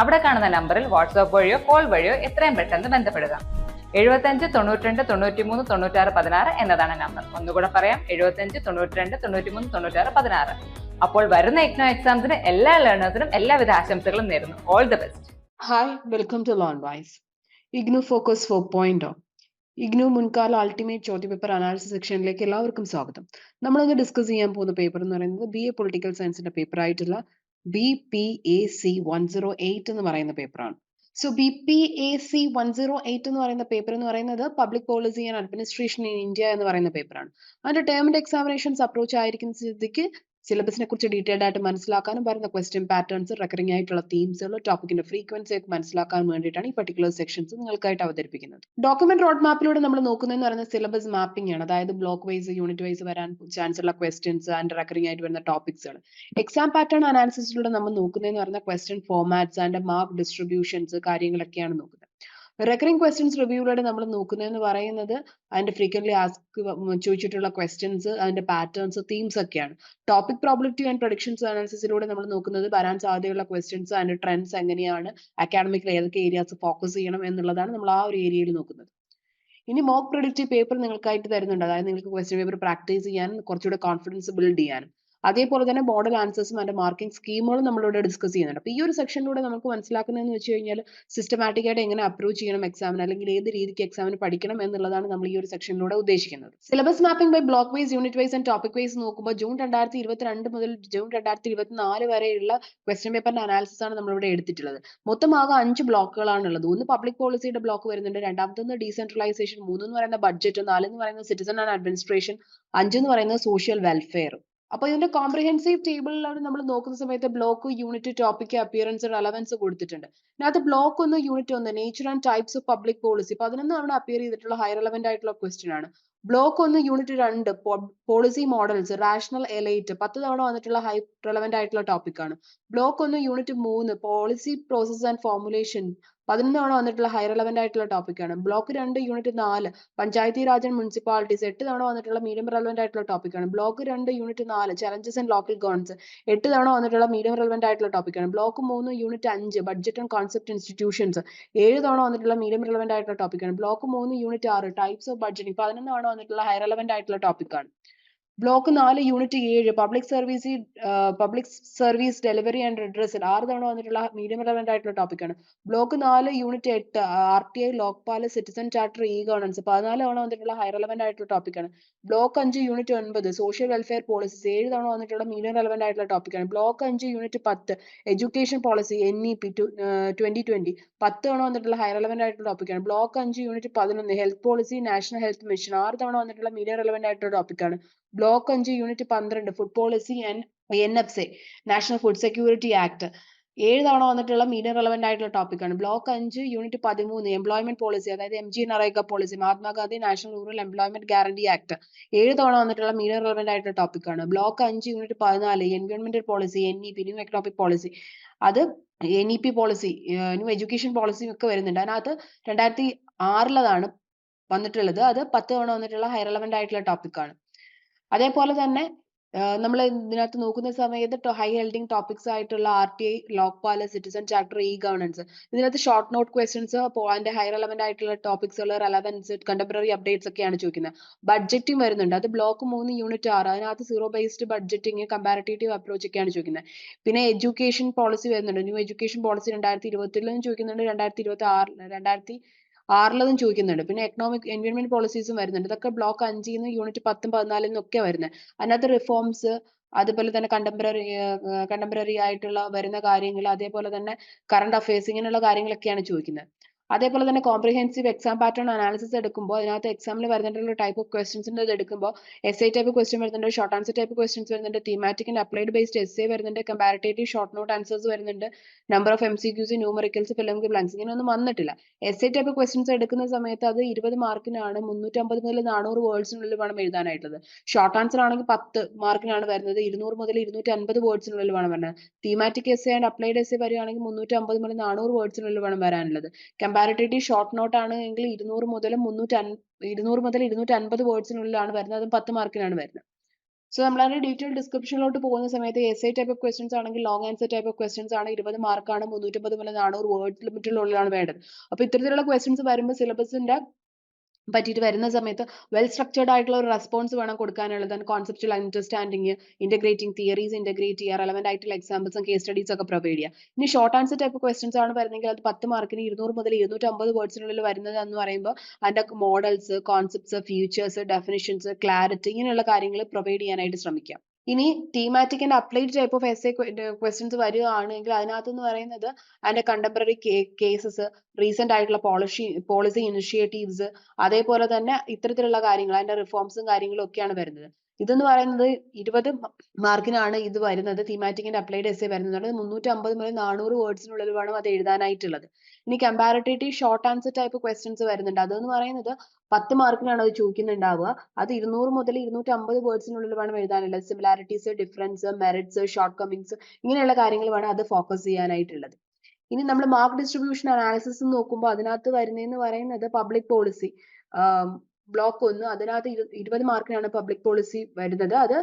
അവിടെ കാണുന്ന നമ്പറിൽ വാട്സ്ആപ്പ് വഴിയോ കോൾ വഴിയോ എത്രയും പെട്ടെന്ന് ബന്ധപ്പെടുക. എഴുപത്തഞ്ച് തൊണ്ണൂറ്റിരണ്ട് തൊണ്ണൂറ്റിമൂന്ന് തൊണ്ണൂറ്റാറ് പതിനാറ് എന്നതാണ് നമ്പർ. ഒന്നുകൂടെ പറയാം എഴുപത്തഞ്ച് തൊണ്ണൂറ്റിരണ്ട് തൊണ്ണൂറ്റിമൂന്ന് തൊണ്ണൂറ്റാറ് പതിനാറ്. അപ്പോൾ വരുന്ന ഇഗ്നോ എക്സാംസിന് എല്ലാ ലേണേഴ്സിനും എല്ലാവിധ ആശംസകളും നേരുന്നു. All the best hi welcome to learn wise IGNOU focus four point IGNOU മുൻകാല അൾട്ടിമേറ്റ് ചോദ്യപേപ്പർ അനാലിസിസ് സെക്ഷനിലേക്ക് എല്ലാവർക്കും സ്വാഗതം. നമ്മളിന്ന് ഡിസ്കസ് ചെയ്യാൻ പോകുന്ന പേപ്പർ എന്ന് പറയുന്നത് ബി എ പൊളിറ്റിക്കൽ സയൻസിന്റെ പേപ്പർ ആയിട്ടുള്ള B P A C one zero eight എന്ന് പറയുന്ന പേപ്പറാണ് so B P A C one zero eight എന്ന് പറയുന്ന പേപ്പർ എന്ന് പറയുന്നത് public policy and administration in India എന്ന് പറയുന്ന പേപ്പറാണ് അതിന്റെ ടേം ആൻഡ് എക്സാമിനേഷൻസ് അപ്രോച്ച് ആയിരിക്കുന്ന സ്ഥിതിക്ക് സിലബസിനെ കുറിച്ച് ഡീറ്റെയിൽഡ് ആയിട്ട് മനസ്സിലാക്കാനും പറയുന്ന ക്വസ്റ്റ്യൻ പാറ്റേൺസ് റെക്കറിംഗ് ആയിട്ടുള്ള തീംസുകൾ ടോപ്പിക്കിന്റെ ഫ്രീക്വൻസി ഒക്കെ മനസ്സിലാക്കാൻ വേണ്ടിയിട്ടാണ് ഈ പർട്ടിക്കുലർ സെക്ഷൻസ് നിങ്ങൾക്കായിട്ട് അവതരിപ്പിക്കുന്നത്. ഡോക്യുമെന്റ് റോഡ് മാപ്പിലൂടെ നമ്മൾ നോക്കുന്നതെന്ന് പറയുന്നത് സിലബസ് മാപ്പിംഗ് ആണ്. അതായത് ബ്ലോക്ക് വൈസ് യൂണിറ്റ് വൈസ് വരാൻ ചാൻസ് ഉള്ള ക്വസ്റ്റ്യൻസ് ആൻഡ് റെക്കറിംഗ് ആയിട്ട് വരുന്ന ടോപ്പിക്സുകൾ എക്സാം പാറ്റേൺ അനാലിസിസിലൂടെ നമ്മൾ നോക്കുന്നതെന്ന് പറയുന്ന question formats and mark distributions കാര്യങ്ങളൊക്കെയാണ് നോക്കുന്നത്. റെക്കറിംഗ് ക്വസ്റ്റ്യൻസ് റിവ്യൂയിലൂടെ നമ്മൾ നോക്കുന്നതെന്ന് പറയുന്നത് അതിന്റെ ഫ്രീക്വന്റ്ലി ആസ്ക് ചോദിച്ചിട്ടുള്ള ക്വസ്റ്റ്യൻസ് അതിന്റെ പാറ്റേൺസ് തീംസ് ഒക്കെയാണ്. ടോപ്പിക് പ്രോബിലിറ്റി ആൻഡ് പ്രൊഡിക്ഷൻസ് അനാലിസിസിലൂടെ നമ്മൾ നോക്കുന്നത് വരാൻ സാധ്യതയുള്ള ക്വസ്റ്റ്യൻസ് അതിന്റെ ട്രെൻഡ്സ് എങ്ങനെയാണ് അക്കാഡമിക്കിൽ ഏതൊക്കെ ഏരിയാസ് ഫോക്കസ് ചെയ്യണം എന്നുള്ളതാണ് നമ്മൾ ആ ഒരു ഏരിയയിൽ നോക്കുന്നത്. ഇനി മോക്ക് പ്രൊഡക്റ്റീവ് പേപ്പർ നിങ്ങൾക്കായിട്ട് തരുന്നുണ്ട്. അതായത് നിങ്ങൾക്ക് ക്വസ്റ്റ്യൻ പേപ്പർ പ്രാക്ടീസ് ചെയ്യാനും കുറച്ചുകൂടെ കോൺഫിഡൻസ് ബിൽഡ് ചെയ്യാനും. അതേപോലെ തന്നെ മോഡൽ ആൻസേഴ്സും അതിന്റെ മാർക്കിംഗ് സ്കീമുകളും നമ്മളിവിടെ ഡിസ്കസ് ചെയ്യുന്നുണ്ട്. അപ്പോൾ ഈ ഒരു സെക്ഷനിലൂടെ നമുക്ക് മനസ്സിലാക്കുന്നതെന്ന് വെച്ച് കഴിഞ്ഞാൽ സിസ്റ്റമാറ്റിക് ആയിട്ട് എങ്ങനെ അപ്രോച്ച് ചെയ്യണം എക്സാമിന് അല്ലെങ്കിൽ ഏത് രീതിക്ക് എക്സാമിന് പഠിക്കണം എന്നുള്ളതാണ് നമ്മൾ ഈ ഒരു സെക്ഷനിലൂടെ ഉദ്ദേശിക്കുന്നത്. Syllabus mapping by block wise unit wise and topic wise നോക്കുമ്പോൾ ജൂൺ രണ്ടായിരത്തി ഇരുപത്തിരണ്ട് മുതൽ ജൂൺ രണ്ടായിരത്തി ഇരുപത്തിനാല് വരെയുള്ള ക്വസ്റ്റ്യൻ പേപ്പറിന്റെ അനാലിസിസ് ആണ് നമ്മളിവിടെ എടുത്തിട്ടുള്ളത്. മൊത്തം ആകെ അഞ്ച് ബ്ലോക്കുകളാണ് ഉള്ളത് ഒന്ന് പബ്ലിക് പോളിസിയുടെ ബ്ലോക്ക് വരുന്നുണ്ട്. രണ്ടാമത്തൊന്ന് ഡീസെൻട്രലൈസേഷൻ മൂന്ന് എന്ന് പറയുന്ന ബഡ്ജറ്റ് എന്ന് പറയുന്നത് സിറ്റിസൺ ആൻഡ് അഡ്മിനിസ്ട്രേഷൻ അഞ്ചെന്ന് പറയുന്നത് സോഷ്യൽ വെൽഫെയർ അപ്പൊ ഇതിന്റെ കോംപ്രിഹെൻസീവ് ടേബിളിലാണ് നമ്മൾ നോക്കുന്ന സമയത്ത് block unit topic appearance relevance കൊടുത്തിട്ടുണ്ട്. അതിനകത്ത് ബ്ലോക്ക് ഒന്ന് യൂണിറ്റ് ഒന്ന് nature and types of public policy പതിനൊന്ന് അവിടെ അപ്പിയർ ചെയ്തിട്ടുള്ള ഹൈ റെലവെന്റ് ആയിട്ടുള്ള ക്വസ്റ്റ്യൻ ആണ്. ബ്ലോക്ക് ഒന്ന് യൂണിറ്റ് രണ്ട് പോളിസി മോഡൽസ് റാഷണൽ എലൈറ്റ് പത്ത് തവണ വന്നിട്ടുള്ള ഹൈ റെലവെന്റ് ആയിട്ടുള്ള ടോപ്പിക് ആണ്. ബ്ലോക്ക് ഒന്ന് യൂണിറ്റ് മൂന്ന് പോളിസി പ്രോസസ് ആൻഡ് ഫോർമുലേഷൻ പതിനൊന്ന് തവണ വന്നിട്ടുള്ള ഹൈ റിലവന്റ് ആയിട്ടുള്ള ടോപ്പിക്കാണ് ബ്ലോക്ക് രണ്ട് യൂണിറ്റ് നാല് പഞ്ചായത്തി രാജ് ആൻഡ് മുനിസിപ്പാലിറ്റീസ് എട്ട് തവണ വന്നിട്ടുള്ള മീഡിയം റിലവന്റ് ആയിട്ടുള്ള ടോപ്പിക്കാണ് ബ്ലോക്ക് രണ്ട് യൂണിറ്റ് നാല് ചലഞ്ചസ് ആൻഡ് ലോക്കൽ ഗവൺസ് എട്ട് തവണ വന്നിട്ടുള്ള മീഡിയം റിലവന്റ് ആയിട്ടുള്ള ടോപ്പിക്കാണ് ബ്ലോക്ക് മൂന്ന് യൂണിറ്റ് അഞ്ച് ബഡ്ജറ്റ് ആൻഡ് കോൺസെപ്റ്റ് ഇൻസ്റ്റിറ്റ്യൂഷൻസ് ഏഴ് തവണ വന്നിട്ടുള്ള മീഡിയം റിലവന്റ് ആയിട്ടുള്ള ടോപ്പിക്കാണ് ബ്ലോക്ക് മൂന്ന് യൂണിറ്റ് ആറ് ടൈപ്സ് ഓഫ് ബഡ്ജറ്റിംഗ് പതിനൊന്ന് തവണ വന്നിട്ടുള്ള ഹൈ റിലവന്റ് ആയിട്ടുള്ള ടോപ്പിക് ആണ്. ബ്ലോക്ക് നാല് യൂണിറ്റ് ഏഴ്. Public service public service delivery and അഡ്രസ്സിൽ ആറ് തവണ വന്നിട്ടുള്ള മീഡിയം റെലവെന്റ് ആയിട്ടുള്ള ടോപ്പിക്കാണ് ബ്ലോക്ക് നാല് യൂണിറ്റ് എട്ട് R T I Lokpal citizen charter E governance പതിനാല് തവണ വന്നിട്ടുള്ള ഹൈ റെലവെന്റ് ആയിട്ടുള്ള ടോപ്പിക്കാണ് ബ്ലോക്ക് അഞ്ച് യൂണിറ്റ് ഒൻപത് സോഷ്യൽ വെൽഫെയർ പോളിസീസ് ഏഴ് തവണ വന്നിട്ടുള്ള മീഡിയം റെലവെന്റ് ആയിട്ടുള്ള ടോപ്പിക്കാണ് ബ്ലോക്ക് അഞ്ച് യൂണിറ്റ് പത്ത് education policy N E P two twenty twenty പത്ത് തവണ വന്നിട്ടുള്ള ഹൈ റെലവെന്റ് ആയിട്ടുള്ള ടോപ്പിക്കാണ് ബ്ലോക്ക് അഞ്ച് യൂണിറ്റ് പതിനൊന്ന് health policy national health mission ആറ് തവണ വന്നിട്ടുള്ള മീഡിയം റെലവെന്റ് ആയിട്ടുള്ള ടോപ്പിക് ആണ്. ബ്ലോക്ക് അഞ്ച് യൂണിറ്റ് പന്ത്രണ്ട് food policy and N F C national food security act ഏഴ് തവണ വന്നിട്ടുള്ള മീൻ റെലവെന്റ് ആയിട്ടുള്ള ടോപ്പിക് ആണ്. ബ്ലോക്ക് അഞ്ച് യൂണിറ്റ് പതിമൂന്ന് എംപ്ലോയ്മെന്റ് പോളിസി അതായത് M G നറേഗ policy Mahatma Gandhi national rural employment guarantee act ഏഴ് തവണ വന്നിട്ടുള്ള മീൻ റെലവെന്റ് ആയിട്ടുള്ള ടോപ്പിക് ആണ്. ബ്ലോക്ക് അഞ്ച് യൂണിറ്റ് പതിനാല് എൻവയോൺമെന്റൽ policy N E P new economic policy അത് N E P policy new education പോളിസിയും ഒക്കെ വരുന്നുണ്ട്. അതിനകത്ത് രണ്ടായിരത്തി ആറിലതാണ് വന്നിട്ടുള്ളത്. അത് പത്ത് തവണ വന്നിട്ടുള്ള ഹൈ റെലവെന്റ് ആയിട്ടുള്ള ടോപ്പിക് ആണ്. അതേപോലെ തന്നെ നമ്മൾ ഇതിനകത്ത് നോക്കുന്ന സമയത്ത് ഹൈ ഹെൽഡിങ് ടോപ്പിക്സ് ആയിട്ടുള്ള R T I Lokpal citizen chapter E governance ഇതിനകത്ത് ഷോർട്ട് നോട്ട് ക്വസ്റ്റ്യൻസ് അതിന്റെ ഹൈ റെലവെന്റ് ആയിട്ടുള്ള ടോപ്പിക്സുകൾ റെലവൻസ് കണ്ടംപററി അപ്ഡേറ്റ്സ് ഒക്കെയാണ് ചോദിക്കുന്നത്. ബഡ്ജറ്റും വരുന്നുണ്ട്. അത് ബ്ലോക്ക് മൂന്ന് യൂണിറ്റ് ആറ്. അതിനകത്ത് zero based budgeting comparative approach ഒക്കെയാണ് ചോദിക്കുന്നത്. പിന്നെ എഡ്യൂക്കേഷൻ പോളിസി വരുന്നുണ്ട്. ന്യൂ എഡ്യൂക്കേഷൻ പോളിസി രണ്ടായിരത്തി ഇരുപത്തിലും ചോദിക്കുന്നുണ്ട്. രണ്ടായിരത്തി ഇരുപത്തി ആറ് രണ്ടായിരത്തി ആറിലതും ചോദിക്കുന്നുണ്ട്. പിന്നെ എക്കണോമിക് എൻവയോൺമെന്റ് പോളിസീസും വരുന്നുണ്ട്. ഇതൊക്കെ ബ്ലോക്ക് അഞ്ചിൽ നിന്ന് യൂണിറ്റ് പത്തും പതിനാലിൽ നിന്നൊക്കെ വരുന്നത് അതിനകത്ത് റിഫോംസ് അതുപോലെ തന്നെ കണ്ടംപററി കണ്ടംപററി ആയിട്ടുള്ള വരുന്ന കാര്യങ്ങൾ അതേപോലെ തന്നെ കറണ്ട് അഫയേഴ്സ് ഇങ്ങനെയുള്ള കാര്യങ്ങളൊക്കെയാണ് ചോദിക്കുന്നത് അതേപോലെ തന്നെ കോംപ്രിഹെൻസീവ് എക്സാം പാറ്റേൺ അനാലിസിസ് എടുക്കുമ്പോൾ അതിനകത്ത് എക്സാമിൽ വരുന്നിട്ടുള്ള ടൈപ്പ് ഓഫ് ക്വസ്റ്റ്യൻസിന്റെ ഇത് എടുക്കുമ്പോൾ എസ് ഐ ടൈപ്പ് ക്വസ്റ്റ്യൻ വരുന്നുണ്ട് ഷോർട്ട് ആൻസർ ടൈപ്പ് ക്വസ്റ്റ്യൻസ് വരുന്നുണ്ട് thematic and applied based S A വരുന്നുണ്ട് കമ്പാരിറ്റേറ്റീവ് ഷോർട്ട് നോട്ട് ആൻസേഴ്സ് വരുന്നുണ്ട് number of M C Qs numericals filling blanks ഇങ്ങനെയൊന്നും വന്നിട്ടില്ല. എസ് ഐ ടൈപ്പ് ക്വസ്റ്റ്യൻസ് എടുക്കുന്ന സമയത്ത് അത് ഇരുപത് മാർക്കിനാണ് മുന്നൂറ്റമ്പത് മുതൽ നാനൂറ് വേർഡ്സിനുള്ളിൽ വേണം എഴുതാനായിട്ടുള്ളത്. ഷോർട്ട് ആൻസർ ആണെങ്കിൽ പത്ത് മാർക്കിനാണ് വരുന്നത് ഇരുന്നൂറ് മുതൽ ഇരുന്നൂറ്റി അൻപത് വേർഡ്സിനുള്ളിൽ വേണം വരുന്നത്. Thematic S A and applied S A വരികയാണെങ്കിൽ മുന്നൂറ്റമ്പത് മുതൽ നാനൂറ് വേർഡ്സിനുള്ളിൽ വേണം വരാനുള്ളത്. കമ്പാരിറ്റേറ്റീവ് ഷോർട്ട് നോട്ട് എങ്കിൽ ഇരുന്നൂറ് മുതൽ മുന്നൂറ്റി ഇരുന്നൂറ് മുതൽ ഇരുന്നൂറ്റി അൻപത് വേർഡ്സിനുള്ളിലാണ് വരുന്നത്. അതും പത്ത് മാർക്കിനാണ് വരുന്നത്. സോ നമ്മൾ അതിന്റെ ഡീറ്റെയിൽ ഡിസ്ക്രിപ്ഷനിലോട്ട് പോകുന്ന സമയത്ത് എസ് ഐ ടൈപ്പ് ഓഫ് ആണെങ്കിൽ long answer type of questions ആണ് ഇരുപത് മാർക്കാണ് മുന്നൂറ്റമ്പത് മുതൽ നാനൂറ് വേർഡ് ലിമിറ്റിനുള്ളിലാണ് വേണ്ടത്. അപ്പൊ ഇത്തരത്തിലുള്ള ക്വസ്റ്റൻസ് വരുമ്പോൾ സിലബസിന്റെ പറ്റിയിട്ട് വരുന്ന സമയത്ത് വെൽ സ്ട്രക്ചേർഡ് ആയിട്ടുള്ള ഒരു റെസ്പോൺസ് വേണം കൊടുക്കാനുള്ളത്. Conceptual understanding integrating theories integrate ചെയ്യുക റെലവെന്റ് ആയിട്ടുള്ള എക്സാമ്പിൾസും കേസ് സ്റ്റഡീസ് ഒക്കെ പ്രൊവൈഡ് ചെയ്യുക ഇനി ഷോർട്ട് ആൻസർ ടൈപ്പ് ക്വസ്റ്റൻസ് ആണ് വരുന്നെങ്കിൽ അത് പത്ത് മാർക്കിന് ഇരുന്നൂറ് മുതൽ ഇരുന്നൂറ്റമ്പത് വേർഡ്സിനുള്ളിൽ വരുന്നത് എന്ന് പറയുമ്പോൾ അതിന്റെ models concepts futures definitions clarity ഇങ്ങനെയുള്ള കാര്യങ്ങൾ പ്രൊവൈഡ് ചെയ്യാനായിട്ട് ശ്രമിക്കാം. ഇനി thematic and applied type of SA questions വരികയാണെങ്കിൽ അതിനകത്ത് എന്ന് പറയുന്നത് അതിന്റെ കണ്ടംപററി കേസസ് റീസെന്റ് ആയിട്ടുള്ള പോളിസി പോളിസി ഇനിഷ്യേറ്റീവ്സ് അതേപോലെ തന്നെ ഇത്തരത്തിലുള്ള കാര്യങ്ങൾ അതിന്റെ റിഫോംസും കാര്യങ്ങളും ഒക്കെയാണ് വരുന്നത്. ഇതെന്ന് പറയുന്നത് ഇരുപത് മാർക്കിനാണ് ഇത് വരുന്നത്. തീമാറ്റിക് ആൻഡ് അപ്ലൈഡ് എ വരുന്നത്. മുന്നൂറ്റി അമ്പത് മുതൽ നാനൂറ് വേർഡ്സിനുള്ളിൽ വേണം അത് എഴുതാനായിട്ടുള്ളത്. ഇനി comparative short answer type questions വരുന്നുണ്ട്. അതെന്ന് പറയുന്നത് പത്ത് മാർക്കിനാണ് അത് ചോദിക്കുന്നുണ്ടാവുക. അത് ഇരുന്നൂറ് മുതൽ ഇരുന്നൂറ്റി അമ്പത് വേർഡ്സിനുള്ളിൽ വേണം എഴുതാനുള്ളത്. Similarities difference merits shortcomings ഇങ്ങനെയുള്ള കാര്യങ്ങൾ വേണം അത് ഫോക്കസ് ചെയ്യാനായിട്ടുള്ളത്. ഇനി നമ്മൾ മാർക്ക് ഡിസ്ട്രിബ്യൂഷൻ അനാലിസിസ് നോക്കുമ്പോൾ അതിനകത്ത് വരുന്നതെന്ന് പറയുന്നത് പബ്ലിക് പോളിസി ബ്ലോക്ക് ഒന്ന്. അതിനകത്ത് ഇരു ഇരുപത് മാർക്കിനാണ് പബ്ലിക് പോളിസി വരുന്നത്. അത്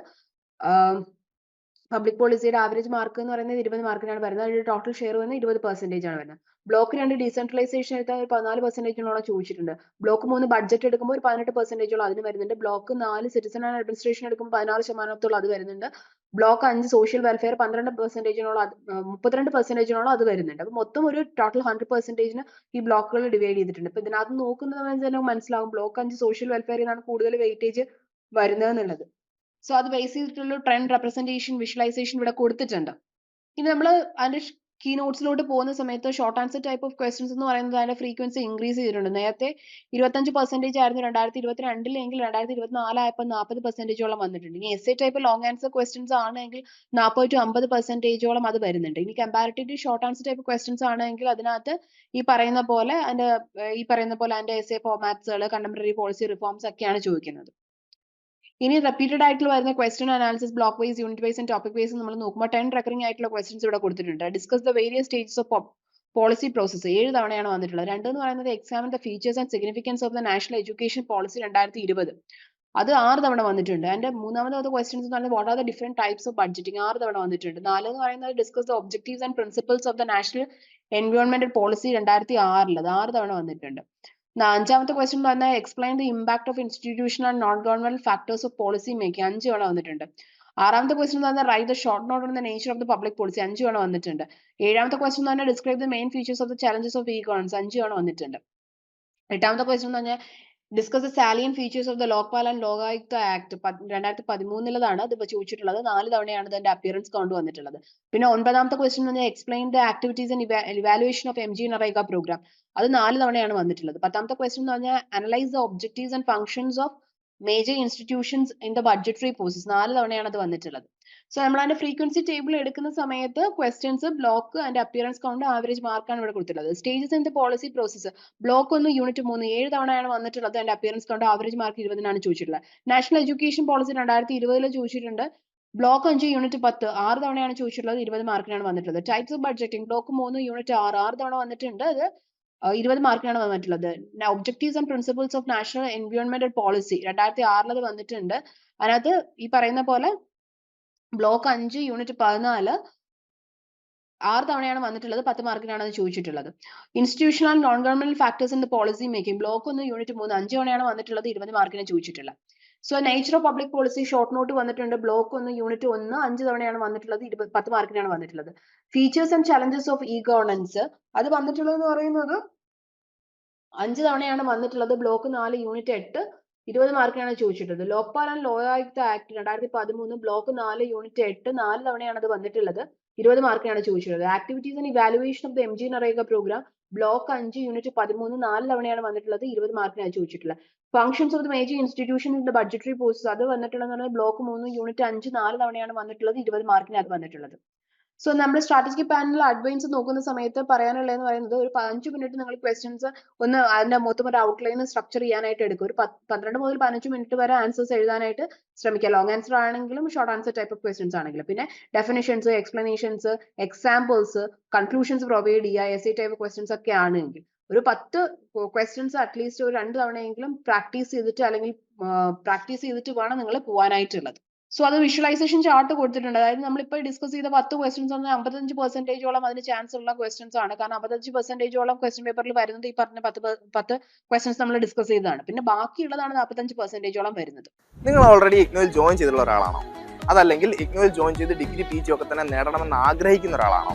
പബ്ലിക് പോളിസിയുടെ ആവറേജ് മാർക്ക് എന്ന് പറയുന്നത് ഇരുപത് മാർക്കിനാണ് വരുന്നത്. അതിന്റെ ടോട്ടൽ ഷെയർ വന്ന് ഇരുപത് പെർസെന്റേജ് ആണ് വരുന്നത്. ബ്ലോക്ക് രണ്ട് ഡീസെൻട്രലൈസേഷൻ എടുത്താൽ ഒരു പതിനാല് പെർസെന്റേജിനോളം ചോദിച്ചിട്ടുണ്ട്. ബ്ലോക്ക് മൂന്ന് ബഡ്ജറ്റ് എടുക്കുമ്പോൾ ഒരു പതിനെട്ട് പെർസെന്റേജോളം അതിന് വരുന്നുണ്ട്. ബ്ലോക്ക് നാല് സിറ്റിസൺ ആൻഡ് അഡ്മിനിസ്ട്രേഷൻ എടുക്കുമ്പോൾ പതിനാറ് ശതമാനത്തോളം അത് വരുന്നുണ്ട്. ബ്ലോക്ക് അഞ്ച് സോഷ്യൽ വെൽഫെയർ പന്ത്രണ്ട് പെർസെന്റേജിനോളം മുപ്പത്തിരണ്ട് പെർസെന്റേജിനോളം അത് വരുന്നുണ്ട്. അപ്പൊ മൊത്തം ഒരു ടോട്ടൽ ഹൺഡ്രഡ് പെർസെന്റേജിന് ഈ ബ്ലോക്കുകൾ ഡിവൈഡ് ചെയ്തിട്ടുണ്ട്. അപ്പൊ ഇതിനകത്ത് നോക്കുന്നത് മനസ്സിലാവും. ബ്ലോക്ക് അഞ്ച് സോഷ്യൽ വെൽഫെയറിനാണ് കൂടുതൽ വെയിറ്റേജ് വരുന്നത് എന്നുള്ളത്. സോ അത് ബേസ് ചെയ്തിട്ടുള്ള ട്രെൻഡ് റെപ്രസെന്റേഷൻ വിഷ്വലൈസേഷൻ ഇവിടെ കൊടുത്തിട്ടുണ്ട്. ഇനി നമ്മൾ അതിന്റെ കീ നോട്ട്സിലോട്ട് പോകുന്ന സമയത്ത് short answer type of questions എന്ന് പറയുന്നത് അതിന്റെ ഫ്രീക്വൻസി ഇൻക്രീസ് ചെയ്തിട്ടുണ്ട്. നേരത്തെ ഇരുപത്തഞ്ച് പെർസെന്റേജ് ആയിരുന്നു രണ്ടായിരത്തി ഇരുപത്തിരണ്ടിലെങ്കിൽ രണ്ടായിരത്തി ഇരുപത്തിനാലായപ്പോൾ നാൽപ്പത് പെർസെന്റേജോളം വന്നിട്ടുണ്ട്. ഇനി S A type long answer questions ആണെങ്കിൽ നാൽപ്പത് ടു അമ്പത് പെർസെന്റേജോളം അത് വരുന്നുണ്ട്. ഇനി comparative short answer type questions ആണെങ്കിൽ അതിനകത്ത് ഈ പറയുന്ന പോലെ അതിന്റെ ഈ പറയുന്ന പോലെ അതിന്റെ എസ് എ ഫോമാറ്റ്സുകൾ കണ്ടംപററി പോളിസി റിഫോംസ് ഒക്കെയാണ് ചോദിക്കുന്നത്. ഇനി റിപ്പീറ്റഡ് ആയിട്ടുള്ള വരുന്ന question analysis block wise unit wise and topic wise നമ്മൾ നോക്കുമ്പോൾ ടെൻ റെക്കറിംഗ് ആയിട്ടുള്ള ക്വസ്റ്റൻസ് ഇവിടെ കൊടുത്തിട്ടുണ്ട്. Discuss the various stages of policy process ഏഴ് തവണയാണ് വന്നിട്ടുള്ളത്. രണ്ട് എന്ന് പറയുന്നത് examine the features and significance of the national education policy രണ്ടായിരത്തി ഇരുപത്. അത് ആറ് തവണ വന്നിട്ടുണ്ട്. അതിന്റെ മൂന്നാമത് ക്വസ്റ്റൻസ് എന്ന് പറയുന്നത് what are the different types of budgeting ആറ് തവണ വന്നിട്ടുണ്ട്. നാല് എന്ന് പറയുന്നത് discuss the objectives and principles of the national എൻവയോൺമെന്റൽ policy രണ്ടായിരത്തി ആറിൽ അത് ആറ് തവണ വന്നിട്ടുണ്ട്. അഞ്ചാമത്തെ ക്വസ്റ്റ്യൻ എന്ന് പറഞ്ഞാൽ explain the impact of institution and non government factors of policy making അഞ്ച് തവണ വന്നിട്ടുണ്ട്. ആറാമത്തെ ക്വസ്റ്റ്യൻ പറഞ്ഞാൽ write the short note on the nature of the public policy അഞ്ച് തവണ വന്നിട്ടുണ്ട്. ഏഴാമത്തെ ക്വസ്റ്റ്യൻ പറഞ്ഞാൽ describe the main features of the challenges of E governance അഞ്ച് തവണ വന്നിട്ടുണ്ട്. എട്ടാമത്തെ ക്വസ്റ്റ്യൻ പറഞ്ഞാൽ discuss the salient features of the Lokpal and Lokayukta act രണ്ടായിരത്തി പതിമൂന്നിലതാണ് ഇത് ചോദിച്ചിട്ടുള്ളത്. നാല് തവണയാണ് ഇതിന്റെ അപ്പിയറൻസ് കൗണ്ട് വന്നിട്ടുള്ളത്. പിന്നെ ഒൻപതാമത്തെ ക്വസ്റ്റ്യൻ എന്ന് പറഞ്ഞാൽ explain the activities and evaluation of M G NREGA programme അത് നാല് തവണയാണ് വന്നിട്ടുള്ളത്. പത്താമത്തെ ക്വസ്റ്റ്യൻ എന്ന് പറഞ്ഞാൽ analyse the objectives and functions of major institutions in the budgetary process നാല് തവണയാണ് അത് വന്നിട്ടുള്ളത്. സോ നമ്മൾ അതിന്റെ ഫ്രീക്വൻസി ടേബിൾ എടുക്കുന്ന സമയത്ത് questions block and appearance count average മാർക്കാണ് ഇവിടെ കൊടുത്തിട്ടുള്ളത്. Stages in the policy process block ഒന്ന് യൂണിറ്റ് മൂന്ന് ഏഴ് തവണയാണ് വന്നിട്ടുള്ളത്. അതിന്റെ അപ്പിയറൻസ് കൗണ്ട് ആവറേജ് മാർക്ക് ഇരുപതിനാണ് ചോദിച്ചിട്ടുള്ളത്. നാഷണൽ എഡ്യൂക്കേഷൻ പോളിസി രണ്ടായിരത്തി ഇരുപതിൽ ചോദിച്ചിട്ടുണ്ട്. ബ്ലോക്ക് അഞ്ച് യൂണിറ്റ് പത്ത് ആറ് തവണയാണ് ചോദിച്ചിട്ടുള്ളത്. ഇരുപത് മാർക്കിനാണ് വന്നിട്ടുള്ളത്. ടൈപ്സ് ഓഫ് ബഡ്ജറ്റിംഗ് ബ്ലോക്ക് മൂന്ന് യൂണിറ്റ് ആറ് ആറ് തവണ വന്നിട്ടുണ്ട്. അത് ഇരുപത് മാർക്കിനാണ് വന്നിട്ടുള്ളത് objectives and principles of national എൻവയോൺമെന്റൽ policy രണ്ടായിരത്തി ആറിൽ വന്നിട്ടുണ്ട്. അതിനകത്ത് ഈ പറയുന്ന പോലെ ബ്ലോക്ക് അഞ്ച് യൂണിറ്റ് പതിനാല് ആറ് തവണയാണ് വന്നിട്ടുള്ളത് പത്ത് മാർക്കിനാണ് അത് ചോദിച്ചിട്ടുള്ളത്. Institutional and non government factors in the policy making block ഒന്ന് യൂണിറ്റ് മൂന്ന് അഞ്ച് തവണയാണ് വന്നിട്ടുള്ളത് ഇരുപത് മാർക്കിന് ചോദിച്ചിട്ടുള്ളത്. So nature of public policy short note വന്നിട്ടുണ്ട്. ബ്ലോക്ക് ഒന്ന് യൂണിറ്റ് ഒന്ന് അഞ്ച് തവണയാണ് വന്നിട്ടുള്ളത് ഇരുപത് പത്ത് മാർക്കിനാണ് വന്നിട്ടുള്ളത്. Features and challenges of E governance അത് വന്നിട്ടുള്ളത് എന്ന് പറയുന്നത് അഞ്ച് തവണയാണ് വന്നിട്ടുള്ളത് ബ്ലോക്ക് നാല് യൂണിറ്റ് എട്ട് ഇരുപത് മാർക്കിനാണ് ചോദിച്ചിട്ടുള്ളത്. ലോക്പാൽ ആൻഡ് ലോകായുക്ത ആക്ട് രണ്ടായിരത്തി പതിമൂന്ന് ബ്ലോക്ക് നാല് യൂണിറ്റ് എട്ട് നാല് തവണയാണ് അത് വന്നിട്ടുള്ളത്. ഇരുപത് മാർക്കിനാണ് ചോദിച്ചിട്ടുള്ളത്. Activities and evaluation of the M G NREGA programme block അഞ്ച് യൂണിറ്റ് പതിമൂന്ന് നാല് തവണയാണ് വന്നിട്ടുള്ളത്. ഇരുപത് മാർക്കിനാണ് ചോദിച്ചിട്ടുള്ളത്. Functions of the major institution in the budgetary post അത് വന്നിട്ടുള്ളത് ബ്ലോക്ക് മൂന്ന് യൂണിറ്റ് അഞ്ച് നാല് തവണയാണ് വന്നിട്ടുള്ളത്. ഇരുപത് മാർക്കിന് അത് വന്നിട്ടുള്ളത്. സോ നമ്മൾ സ്ട്രാറ്റജിക് പാനൽ അഡ്വൈൻസ് നോക്കുന്ന സമയത്ത് പറയാനുള്ളതെന്ന് പറയുന്നത് ഒരു പതിനഞ്ച് മിനിറ്റ് നിങ്ങൾ ക്വസ്റ്റ്യൻസ് ഒന്ന് അതിന്റെ മൊത്തം ഒരു ഔട്ട്ലൈൻ സ്ട്രക്ചർ ചെയ്യാനായിട്ട് എടുക്കും ഒരു പന്ത്രണ്ട് മുതൽ പതിനഞ്ച് മിനിറ്റ് വരെ ആൻസേഴ്സ് എഴുതാനായിട്ട് ശ്രമിക്കുക. ലോങ് ആൻസർ ആണെങ്കിലും short answer type of questions ആണെങ്കിലും. പിന്നെ definitions explanations examples conclusions provide ചെയ്യുക എസ് ടൈപ്പ് ക്വസ്റ്റ്യൻസ് ഒക്കെ ആണെങ്കിൽ. ഒരു പത്ത് ക്വസ്റ്റ്യൻസ് അറ്റ്ലീസ്റ്റ് ഒരു രണ്ട് തവണയെങ്കിലും പ്രാക്ടീസ് ചെയ്തിട്ട് അല്ലെങ്കിൽ പ്രാക്ടീസ് ചെയ്തിട്ട് വേണം നിങ്ങൾ പോകാനായിട്ടുള്ളത്. സോ അത് വിഷ്വലൈസേഷൻ ചാർട്ട് കൊടുത്തിട്ടുണ്ട്. അതായത് നമ്മളിപ്പോൾ ഡിസ്കസ് ചെയ്ത പത്ത് ക്വസ്റ്റ്യൻസ് പറഞ്ഞാൽ അമ്പത്തഞ്ച് പെർസെന്റേജോളം അതിന് ചാൻസ് ഉള്ള ക്വസ്റ്റ്യൻസ് ആണ്. കാരണം അമ്പത്തഞ്ച് പെർസെന്റേജോളം ക്വസ്റ്റ്യൻ പേപ്പറിൽ വരുന്നത് ഈ പറഞ്ഞ പത്ത് പത്ത് ക്വസ്റ്റ്യൻസ് നമ്മൾ ഡിസ്കസ് ചെയ്തതാണ്. പിന്നെ ബാക്കിയുള്ളതാണ് നാൽപ്പത്തഞ്ച് പെർസെന്റേജോളം വരുന്നത്. നിങ്ങൾ ഓൾറെഡി ഇഗ്നോയിൽ ജോയിൻ ചെയ്തിട്ടുള്ള ഒരാളാണോ? അതല്ലെങ്കിൽ ഇഗ്നോയിൽ ജോയിൻ ചെയ്ത് ഡിഗ്രി പി ജി ഒക്കെ തന്നെ നേടണമെന്ന് ആഗ്രഹിക്കുന്ന ഒരാളാണോ?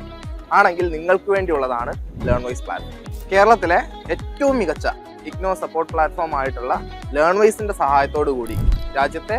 ആണെങ്കിൽ നിങ്ങൾക്ക് വേണ്ടിയുള്ളതാണ് ലേൺ വൈസ് പ്ലാറ്റ്ഫോം കേരളത്തിലെ ഏറ്റവും മികച്ച ഇഗ്നോ സപ്പോർട്ട് പ്ലാറ്റ്ഫോം ആയിട്ടുള്ള ലേൺ വൈസിന്റെ സഹായത്തോടു കൂടി രാജ്യത്തെ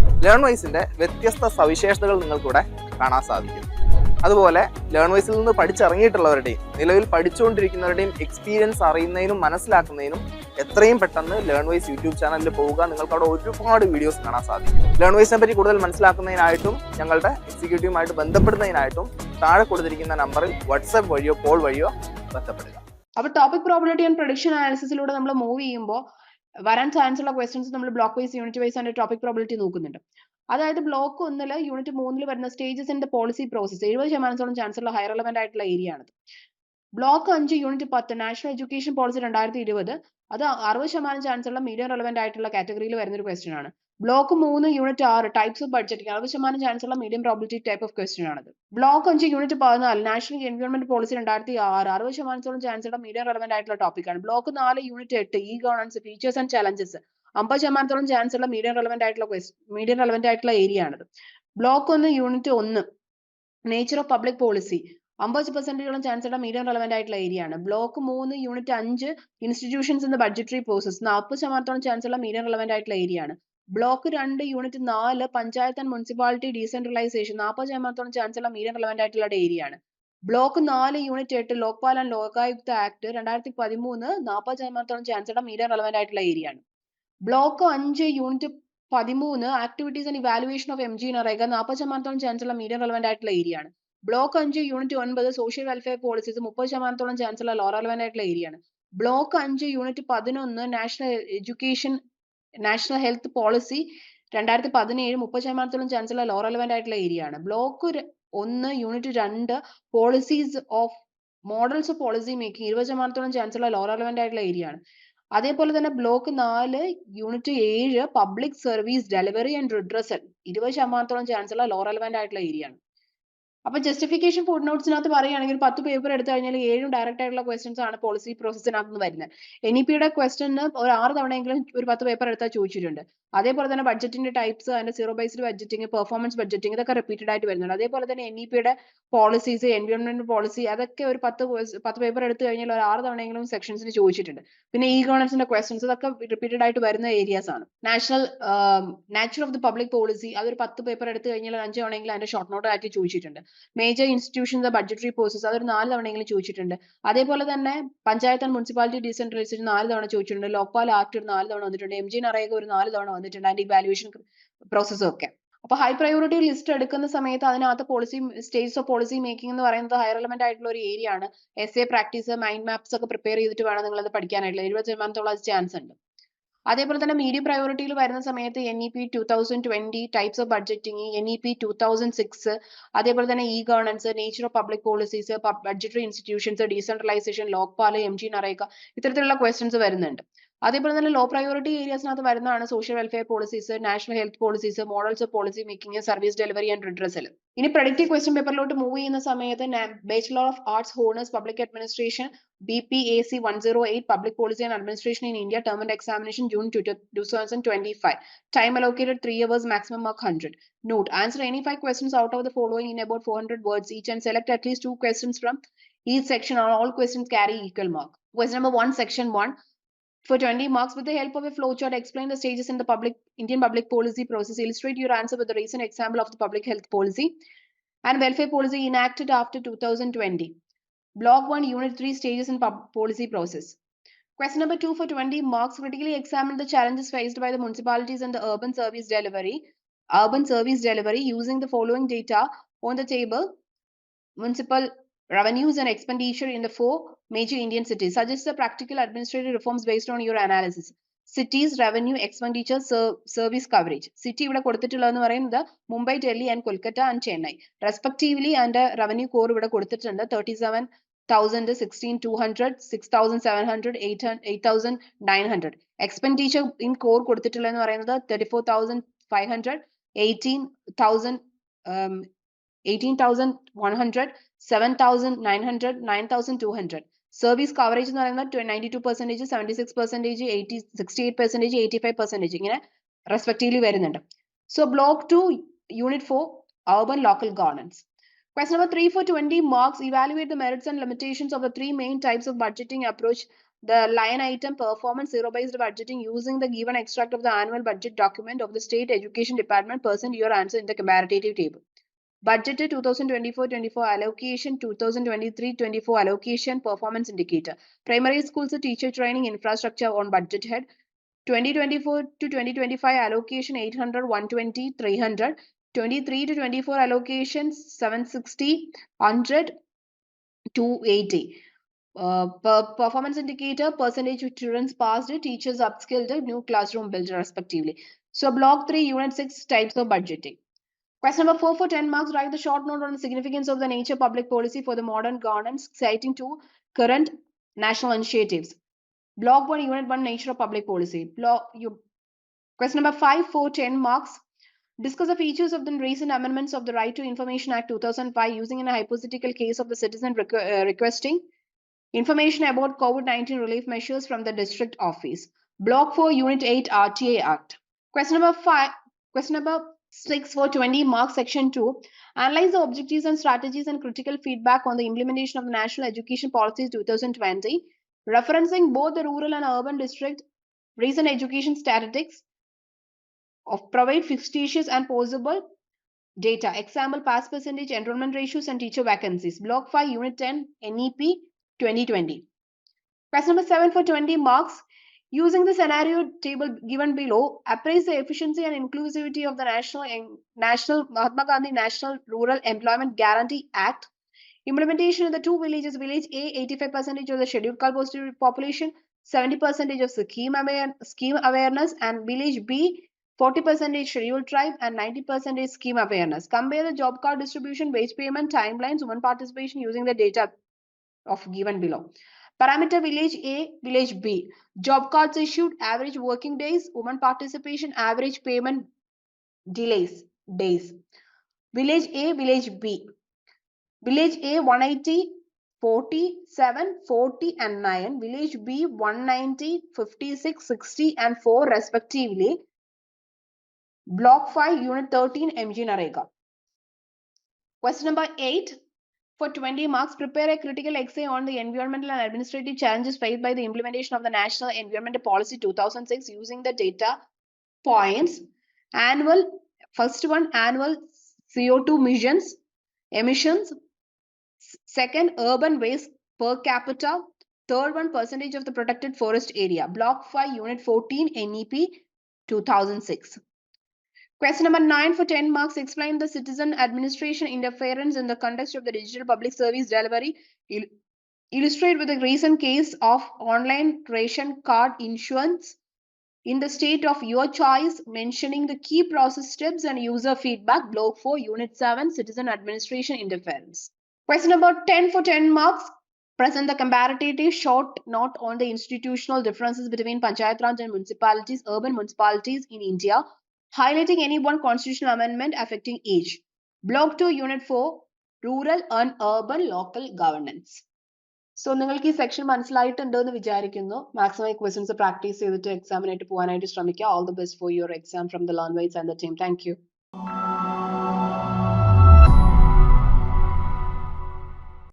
ലേൺ വൈസിന്റെ വ്യത്യസ്ത സവിശേഷതകൾ നിങ്ങൾക്കിവിടെ കാണാൻ സാധിക്കും. അതുപോലെ ലേൺ വൈസിൽ നിന്ന് പഠിച്ചിറങ്ങിയിട്ടുള്ളവരുടെയും നിലവിൽ പഠിച്ചുകൊണ്ടിരിക്കുന്നവരുടെയും എക്സ്പീരിയൻസ് അറിയുന്നതിനും മനസ്സിലാക്കുന്നതിനും എത്രയും പെട്ടെന്ന് ലേൺ വൈസ് യൂട്യൂബ് ചാനലിൽ പോവുക. നിങ്ങൾക്ക് അവിടെ ഒരുപാട് വീഡിയോസ് കാണാൻ സാധിക്കും. ലേൺ വൈസിനെ പറ്റി കൂടുതൽ മനസ്സിലാക്കുന്നതിനായിട്ടും ഞങ്ങളുടെ എക്സിക്യൂട്ടീവുമായിട്ട് ബന്ധപ്പെടുന്നതിനായിട്ടും താഴെ കൊടുത്തിരിക്കുന്ന നമ്പറിൽ വാട്സാപ്പ് വഴിയോ കോൾ വഴിയോ ബന്ധപ്പെടുക. അപ്പൊ ടോപ്പിക് പ്രോബിലിറ്റി ആൻഡ് പ്രൊഡിക്ഷൻ അനാലിസിസിലൂടെ നമ്മൾ മൂവ് ചെയ്യുമ്പോൾ വരാൻ ചാൻസ് ഉള്ള ക്വസ്റ്റ്യൻസ് നമ്മൾ block wise unit wise and topic probability നോക്കുന്നുണ്ട്. അതായത് ബ്ലോക്ക് ഒന്നിൽ യൂണിറ്റ് മൂന്നിൽ വരുന്ന stages in the policy process എഴുപത് ശതമാനത്തോളം ചാൻസ് ഉള്ള ഹൈ റെലവെന്റ് ആയിട്ടുള്ള ഏരിയ ആണത് ബ്ലോക്ക് അഞ്ച് യൂണിറ്റ് പത്ത് നാഷണൽ എഡ്യൂക്കേഷൻ പോളിസി രണ്ടായിരത്തി ഇരുപത് അത് അറുപത് ശതമാനം ചാൻസ് ഉള്ള മീഡിയം റെലവെന്റ് ആയിട്ടുള്ള കാറ്റഗറിയിൽ വരുന്ന ഒരു ക്വസ്റ്റ്യൻ ആണ്. ബ്ലോക്ക് മൂന്ന് യൂണിറ്റ് ആറ് ടൈപ്സ് ഓഫ് ബഡ്ജറ്റിംഗ് അറുപത് ശതമാനം ചാൻസ് ഉള്ള medium probability type of question ആണത്. ബ്ലോക്ക് അഞ്ച് യൂണിറ്റ് പതിനാല് നാഷണൽ എൻവയോൺമെന്റ് പോളിസി രണ്ടായിരത്തി ആറ്. അറുപത് ശതമാനത്തോളം ചാൻസ് ഉള്ള മീഡിയം റെലവെന്റ് ആയിട്ടുള്ള ടോപ്പിക് ആണ്. ബ്ലോക്ക് നാല് യൂണിറ്റ് എട്ട് E governance features and challenges അമ്പത് ശതമാനത്തോളം ചാൻസ് ഉള്ള മീഡിയം റെലവെന്റ് ആയിട്ടുള്ള മീഡിയം റെലവെന്റ് ആയിട്ടുള്ള ഏരിയ ആണത്. ബ്ലോക്ക് ഒന്ന് യൂണിറ്റ് ഒന്ന് നേച്ചർ ഓഫ് പബ്ലിക് പോളിസി അമ്പത് പെർസെന്റേജോളം ചാൻസ് ഉള്ള മീഡിയം റെലവെന്റ് ആയിട്ടുള്ള ഏരിയ ആണ്. ബ്ലോക്ക് മൂന്ന് യൂണിറ്റ് അഞ്ച് institutions in the budgetary process നാൽപ്പത് ശതമാനത്തോളം ചാൻസ് ഉള്ള മീഡിയം റെലവെന്റ് ആയിട്ടുള്ള ഏരിയ ആണ്. ബ്ലോക്ക് രണ്ട് യൂണിറ്റ് നാല് പഞ്ചായത്ത് ആൻഡ് മുനിസിപ്പാലിറ്റി ഡീസെൻട്രലൈസേഷൻ. നാൽപ്പത് ശതമാനത്തോളം ചാൻസ് ഉള്ള മീഡിയം റെലവെന്റ് ആയിട്ടുള്ള ഏരിയ ആണ്. ബ്ലോക്ക് നാല് യൂണിറ്റ് എട്ട് ലോക്പാൽ ആൻഡ് ലോകായുക്ത ആക്ട് രണ്ടായിരത്തി പതിമൂന്ന് നാൽപ്പത് ശതമാനത്തോളം ചാൻസ് ഉള്ള മീഡിയം റെലവെന്റ് ആയിട്ടുള്ള ഏരിയ ആണ്. ബ്ലോക്ക് അഞ്ച് യൂണിറ്റ് പതിമൂന്ന് activities and evaluation of M G NREGA നാൽപ്പത് ശതമാനത്തോളം ചാൻസ് ഉള്ള മീഡിയം റെലവെന്റ് ആയിട്ടുള്ള ഏരിയ ആണ്. ബ്ലോക്ക് അഞ്ച് യൂണിറ്റ് ഒൻപത് സോഷ്യൽ വെൽഫെയർ പോളിസീസ് മുപ്പത് ശതമാനത്തോളം ചാൻസ് ഉള്ള ലോ റെലവെന്റ് ആയിട്ടുള്ള ഏരിയ ആണ്. ബ്ലോക്ക് അഞ്ച് യൂണിറ്റ് പതിനൊന്ന് national education national health policy രണ്ടായിരത്തി പതിനേഴ് മുപ്പത് ശതമാനത്തോളം ചാൻസ് ഉള്ള ലോ റെലവെന്റ് ആയിട്ടുള്ള ഏരിയ ആണ്. ബ്ലോക്ക് ഒന്ന് യൂണിറ്റ് രണ്ട് policies of models policy making ഇരുപത് ശതമാനത്തോളം ചാൻസ് ഉള്ള ലോ റെലവെന്റ് ആയിട്ടുള്ള ഏരിയ ആണ്. അതേപോലെ തന്നെ ബ്ലോക്ക് നാല് യൂണിറ്റ് ഏഴ് public service delivery and redressal ഇരുപത് ശതമാനത്തോളം ചാൻസ് ഉള്ള ലോ റെലവെന്റ് ആയിട്ടുള്ള ഏരിയ ആണ്. അപ്പൊ ജസ്റ്റിഫിക്കേഷൻ ഫുഡ് നോട്ട്സിനകത്ത് പറയുകയാണെങ്കിൽ പത്ത് പേപ്പർ എടുത്തു കഴിഞ്ഞാൽ ഏഴും ഡയറക്റ്റ് ആയിട്ടുള്ള ക്വസ്റ്റ്യൻസ് ആണ് പോളിസി പ്രോസസ്സിനകത്ത് നിന്ന് വരുന്നത്. എൻ ഇ പിയുടെ ക്വസ്റ്റ്യന് ഒരു ആറ് തവണയെങ്കിലും ഒരു പത്ത് പേപ്പർ എടുത്താൽ ചോദിച്ചിട്ടുണ്ട്. അതേപോലെ തന്നെ ബഡ്ജറ്റിന്റെ ടൈപ്സ് അതിന്റെ zero based budgeting performance budgeting ഇതൊക്കെ റിപ്പീറ്റഡ് ആയിട്ട് വരുന്നുണ്ട്. അതേപോലെ തന്നെ എൻ ഇ പിയുടെ പോളിസീസ് എൻവയോൺമെന്റ് പോളിസി അതൊക്കെ ഒരു പത്ത് പത്ത് പേപ്പർ എടുത്തു കഴിഞ്ഞാൽ ഒരു ആറ് തവണയെങ്കിലും സെക്ഷൻസിന് ചോദിച്ചിട്ടുണ്ട്. പിന്നെ ഇ ഗവേണൻസിന്റെ ക്വസ്റ്റ്യൻസ് ഇതൊക്കെ റിപ്പീറ്റഡ് ആയിട്ട് വരുന്ന ഏരിയാസ് ആണ്. National natural of the public policy അതൊരു പത്ത് പേപ്പർ എടുത്തു കഴിഞ്ഞാൽ അഞ്ച് തവണയെങ്കിലും അതിന്റെ ഷോർട്ട് നോട്ട് ആയിട്ട് ചോദിച്ചിട്ടുണ്ട്. മേജർ ഇൻസ്റ്റിറ്റ്യൂഷൻസ് ബഡ്ജറ്ററി പോഴ്സസ് അതൊരു നാല് തവണയെങ്കിലും ചോദിച്ചിട്ടുണ്ട്. അതേപോലെ തന്നെ പഞ്ചായത്ത് ആൻഡ് മുനിസിപ്പാലിറ്റി ഡീസെൻട്രലൈസേഷൻ നാല് തവണ ചോദിച്ചിട്ടുണ്ട്. ലോക്പാൽ ആക്ട് ഒരു നാല് തവണ വന്നിട്ടുണ്ട്. എം ജി നറേഗ ഒരു നാല് തവണ വന്നിട്ടുണ്ട്. അതിന്റെ ഇവാലുവേഷൻ പ്രോസസ്സും ഒക്കെ. അപ്പൊ ഹൈ പ്രയോറിറ്റി ലിസ്റ്റ് എടുക്കുന്ന സമയത്ത് അതിനകത്ത് policy stages of policy making എന്ന് പറയുന്നത് ഹൈ റെലവെന്റ് ആയിട്ടുള്ള ഒരു ഏരിയ ആണ്. Essay practice mind maps ഒക്കെ പ്രിപ്പയർ ചെയ്തിട്ട് വേണം നിങ്ങൾ അത് പഠിക്കാനായിട്ടുള്ള എഴുപത് ശതമാനത്തോളം ചാൻസ് ഉണ്ട്. അതേപോലെ തന്നെ മീഡിയം പ്രയോറിറ്റിയിൽ വരുന്ന സമയത്ത് N E P two thousand twenty types of budgeting N E P two thousand six അതേപോലെ തന്നെ E governance nature of public policies budgetary institutions decentralisation Lokpal M G NREGA ഇത്തരത്തിലുള്ള ക്വസ്റ്റ്യൻസ് വരുന്നുണ്ട്. അതേപോലെ തന്നെ ലോ പ്രയോറിറ്റി ഏരിയസിനകത്ത് വരുന്നതാണ് social welfare policies national health policies models of policy making service delivery and redressal ഇനി productive question പേപ്പറിലോട്ട് move ചെയ്യുന്ന സമയത്ത് bachelor of arts honours public administration B P A C one zero eight public policy and administration in India term and examination June two thousand twenty five time allocated three hours maximum mark hundred answer any five questions out of the following in about 400 words each and select at least two questions from each section or all questions carry equal mark. Question number one, section one. For 20 marks, with the help of a flowchart, explain the stages in the public Indian public policy process. Illustrate your answer with a recent example of the public health policy and welfare policy enacted after 2020. Block 1, Unit 3, stages in pub policy process. Question number 2 for 20 marks, critically examine the challenges faced by the municipalities and the urban service delivery urban service delivery using the following data on the table municipal revenues and expenditure in the four major Indian cities. Suggest the practical administrative reforms based on your analysis. Cities, revenue, expenditure, ser service coverage. City ഇവിടെ കൊടുത്തിട്ടുള്ളതെന്ന് പറയുന്നത് Mumbai Delhi and Kolkata and Chennai respectively അതിന്റെ revenue core ഇവിടെ കൊടുത്തിട്ടുണ്ട് thirty seven thousand sixteen two hundred six thousand seven hundred eight eight thousand nine hundred expenditure in crore കൊടുത്തിട്ടുള്ളതെന്ന് പറയുന്നത് thirty four thousand five hundred 18,000, um, 18,100, 7,900, 9,200. Service coverage എന്ന് പറയുന്നത് ninety two percentage seventy six percentage eighty sixty eight percentage eighty five percentage ഇങ്ങനെ respectively വരുന്നുണ്ട് so block two unit four urban local governance. Question number three for 20 marks, evaluate the merits and limitations of the three main types of budgeting approach the line item performance zero-based budgeting using the given extract of the annual budget document of the state education department percent your answer in the comparative table budget 2024-24 allocation 2023-24 allocation performance indicator. Primary schools teacher training infrastructure on budget head. 2024 to 2025 allocation 800 120 300 23 to 24 allocations 760 100 280 uh, per performance indicator percentage of students passed teachers upskilled new classroom built respectively. So block 3 unit 6 types of budgeting question number 4 for 10 marks write the short note on the significance of the nature of public policy for the modern governance citing two current national initiatives block 1 unit 1 nature of public policy block you question number 5 for 10 marks discuss the features of the recent amendments of the right to information act 2005 using a hypothetical case of the citizen requ- uh, requesting information about COVID-19 relief measures from the district office. Block 4, Unit 8, RTA Act. Question number 5, question number 6 for 20 marks, section 2. Analyze the objectives and strategies and critical feedback on the implementation of the National Education Policy 2020, referencing both the rural and urban district recent education statistics of provide fictitious and possible data. Example, pass percentage, enrollment ratios, and teacher vacancies. Block 5, Unit 10, NEP 2020. Question number 7 for 20 marks. Using the scenario table given below, appraise the efficiency and inclusivity of the National, National Mahatma Gandhi National Rural Employment Guarantee Act. Implementation in the two villages, village A, 85% of the scheduled caste population, 70% of scheme, aware, scheme awareness, and village B, 40% scheduled tribe, and 90% scheme awareness. Compare the job card distribution, wage payment, timelines, women participation using the data of given below. Parameter village A, village B. Job cards issued, average working days, women participation, average payment delays, days. Village A, village B. Village A 180, 47, 40 and 9. Village B 190, 56, 60 and 4 respectively. Block 5, Unit 13, MG Narega. Question number 8. For 20 marks, prepare a critical essay on the environmental and administrative challenges faced by the implementation of the National Environmental Policy 2006 using the data points. Annual, first one, annual CO2 emissions, emissions. Second, urban waste per capita. Third one, percentage of the protected forest area. Block 5, Unit 14, NEP 2006. Question number 9 for 10 marks. Explain the citizen administration interference in the context of the digital public service delivery. Il- illustrate with a recent case of online ration card issuance in the state of your choice, mentioning the key process steps and user feedback. Block 4, Unit 7, Citizen Administration Interference. Question number 10 for 10 marks. present the comparative short note on the institutional differences between Panchayat Raj and municipalities, urban municipalities in India, highlighting any one constitutional amendment affecting each. Block 2, Unit 4, Rural and Urban Local Governance. So നിങ്ങൾക്ക് ഈ section മനസ്സിലായിട്ടുണ്ട് എന്ന് വിചാരിക്കുന്നു maximum questions practice ചെയ്തിട്ട് എക്സാമിനായിട്ട് പോകാനായിട്ട് ശ്രമിക്കുക all the best for your exam from the Learnwise and the team thank you